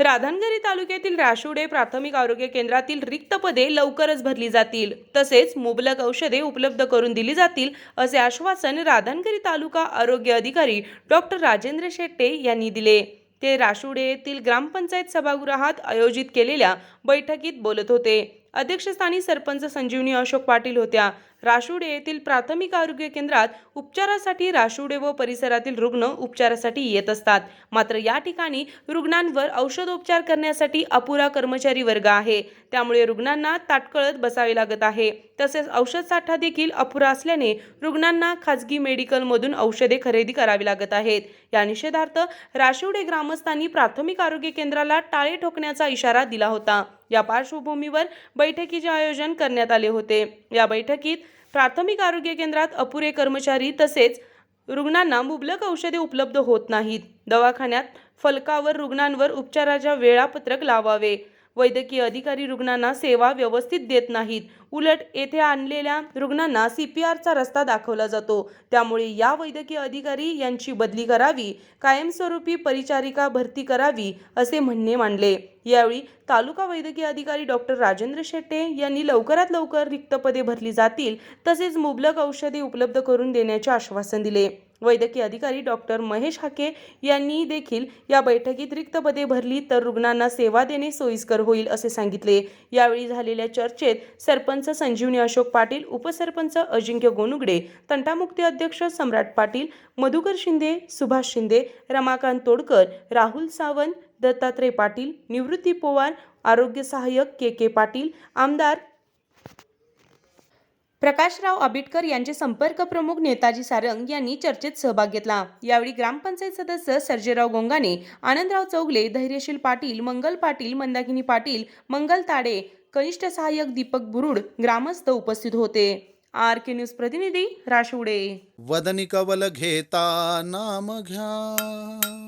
राधानगरी तालुक्यातील राशुडे प्राथमिक आरोग्य केंद्रातील रिक्त पदे लवकरच भरली जातील. तसेच मुबलक औषधे उपलब्ध करून दिली जातील असे आश्वासन राधानगरी तालुका आरोग्य अधिकारी डॉक्टर राजेंद्र शेट्टे यांनी दिले. ते राशुडे येथील ग्रामपंचायत सभागृहात आयोजित केलेल्या बैठकीत बोलत होते. अध्यक्षस्थानी सरपंच संजीवनी अशोक पाटील होत्या. राशुडे येथील प्राथमिक आरोग्य केंद्रात उपचारासाठी राशुडे व परिसरातील रुग्ण उपचारासाठी येत असतात. मात्र या ठिकाणी रुग्णांवर औषधोपचार करण्यासाठी अपुरा कर्मचारी वर्ग आहे. त्यामुळे रुग्णांना ताटकळत बसावे लागत आहे. तसेच औषध साठा देखील अपुरा असल्याने रुग्णांना खाजगी मेडिकलमधून औषधे खरेदी करावी लागत आहेत. या निषेधार्थ राशिवडे ग्रामस्थांनी प्राथमिक आरोग्य केंद्राला टाळे ठोकण्याचा इशारा दिला होता. या पार्श्वभूमीवर बैठकीचे आयोजन करण्यात आले होते. या बैठकीत प्राथमिक आरोग्य केंद्रात अपुरे कर्मचारी तसेच रुग्णांना मुबलक औषधे उपलब्ध होत नाहीत. दवाखान्यात फलकावर रुग्णांवर उपचाराच्या वेळापत्रक लावावे. वैद्यकीय अधिकारी रुग्णांना सेवा व्यवस्थित देत नाहीत. उलट येथे आणलेल्या रुग्णांना सी पी आरचा रस्ता दाखवला जातो. त्यामुळे या वैद्यकीय अधिकारी यांची बदली करावी कायमस्वरूपी परिचारिका भरती करावी असे म्हणणे मांडले. यावेळी तालुका वैद्यकीय अधिकारी डॉक्टर राजेंद्र शेट्टे यांनी लवकरात लवकर रिक्त पदे भरली जातील तसेच मुबलक औषधे उपलब्ध करून देण्याचे आश्वासन दिले. वैद्यकीय अधिकारी डॉक्टर महेश हाके यांनी देखील या बैठकीत रिक्त पदे भरली तर रुग्णांना सेवा देणे सोयीस्कर होईल असे सांगितले. यावेळी झालेल्या चर्चेत सरपंच संजीवनी अशोक पाटील उपसरपंच अजिंक्य गोनुगडे तंटामुक्ती अध्यक्ष सम्राट पाटील मधुकर शिंदे सुभाष शिंदे रमाकांत तोडकर राहुल सावंत दत्तात्रय पाटील निवृत्ती पोवार आरोग्य सहाय्यक के के पाटील आमदार प्रकाशराव आबिटकर यांचे संपर्क प्रमुख नेताजी सारंग यांनी चर्चेत सहभाग घेतला. यावेळी ग्रामपंचायत सदस्य सर्जेराव गोंगाने आनंदराव चौगले धैर्यशील पाटील मंगल पाटील मंदाकिनी पाटील मंगल ताडे कनिष्ठ सहाय्यक दीपक बुरुड ग्रामस्थ उपस्थित होते. आर के न्यूज प्रतिनिधी राशुडे वदनी कवल घेता नाम घ्या.